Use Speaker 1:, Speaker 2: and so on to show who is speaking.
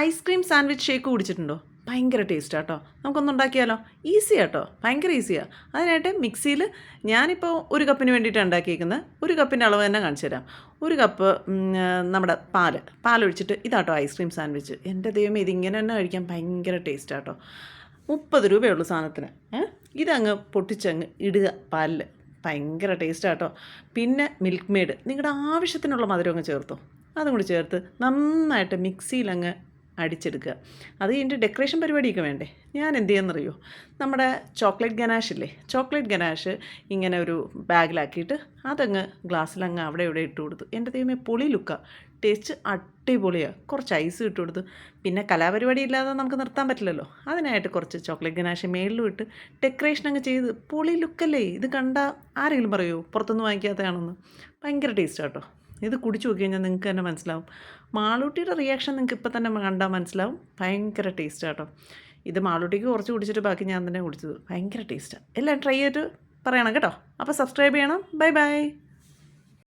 Speaker 1: Ice cream sandwich shake കുടിച്ചിട്ടുണ്ടോ? ഭയങ്കര taste കേട്ടോ നമുക്കൊന്ന് ഉണ്ടാക്കിയാലോ? ഈസി കേട്ടോ ഭയങ്കര ഈസിയാണ് അതിനായിട്ട് മിക്സിയിൽ ഞാനിപ്പോൾ ഒരു കപ്പിന് വേണ്ടിയിട്ടാണ് ഉണ്ടാക്കിയിരിക്കുന്നത് ഒരു കപ്പിന്റെ അളവ് തന്നെ കാണിച്ചു തരാം. ഒരു കപ്പ് നമ്മുടെ പാൽ പാലൊഴിച്ചിട്ട് ഇതാട്ടോ ഐസ്ക്രീം സാൻഡ്വിച്ച്. എന്റെ ദൈവം ഇതിങ്ങനെ തന്നെ കഴിക്കാൻ ഭയങ്കര ടേസ്റ്റ് കേട്ടോ മുപ്പത് രൂപയുള്ളൂ സാധനത്തിന്. ഇതങ്ങ് പൊട്ടിച്ചങ്ങ് ഇടുക. പാലിൽ ഭയങ്കര ടേസ്റ്റ് കേട്ടോ പിന്നെ മിൽക്ക് മെയ്ഡ്. നിങ്ങളുടെ ആവശ്യത്തിനുള്ള മധുരം അങ്ങ് ചേർത്തോ. അതും കൂടി ചേർത്ത് നന്നായിട്ട് മിക്സിയിൽ അങ്ങ് അടിച്ചെടുക്കുക. അത് കഴിഞ്ഞിട്ട് ഡെക്കറേഷൻ പരിപാടിയൊക്കെ വേണ്ടേ? ഞാൻ എന്ത് ചെയ്യുന്നറിയോ നമ്മുടെ ചോക്ലേറ്റ് ഗനാഷ് ഇല്ലേ? ചോക്ലേറ്റ് ഗനാഷ് ഇങ്ങനെ ഒരു ബാഗിലാക്കിയിട്ട് അതങ്ങ് ഗ്ലാസ്സിലങ്ങ് അവിടെ ഇവിടെ ഇട്ട് കൊടുത്തു. എന്റെ ദൈവമേ പൊളി ലുക്കാണ് ടേസ്റ്റ് അടിപൊളിയാണ് കുറച്ച് ഐസ് ഇട്ട് കൊടുത്തു. പിന്നെ കലാപരിപാടി ഇല്ലാതെ നമുക്ക് നിർത്താൻ പറ്റില്ലല്ലോ. അതിനായിട്ട് കുറച്ച് ചോക്ലേറ്റ് ഗനാഷ് മേളിലും ഇട്ട് ഡെക്കറേഷൻ അങ്ങ് ചെയ്ത് പൊളി ലുക്കല്ലേ? ഇത് കണ്ട ആരെങ്കിലും പറയുമോ പുറത്തുനിന്ന് വാങ്ങിക്കാത്തതാണെന്ന്. ഭയങ്കര ടേസ്റ്റ് കേട്ടോ. ഇത് കുടിച്ചു നോക്കി കഴിഞ്ഞാൽ നിങ്ങൾക്ക് തന്നെ മനസ്സിലാവും. മാളൂട്ടിയുടെ റിയാക്ഷൻ നിങ്ങൾക്ക് ഇപ്പം തന്നെ കണ്ടാൽ മനസ്സിലാവും. ഭയങ്കര ടേസ്റ്റ് കേട്ടോ ഇത് മാളൂട്ടിക്ക് കുറച്ച് കുടിച്ചിട്ട് ബാക്കി ഞാൻ തന്നെ കുടിച്ചത്. ഭയങ്കര ടേസ്റ്റാണ് എല്ലാം ട്രൈ ചെയ്തിട്ട് പറയണം കേട്ടോ. അപ്പോൾ സബ്സ്ക്രൈബ് ചെയ്യണം. Bye bye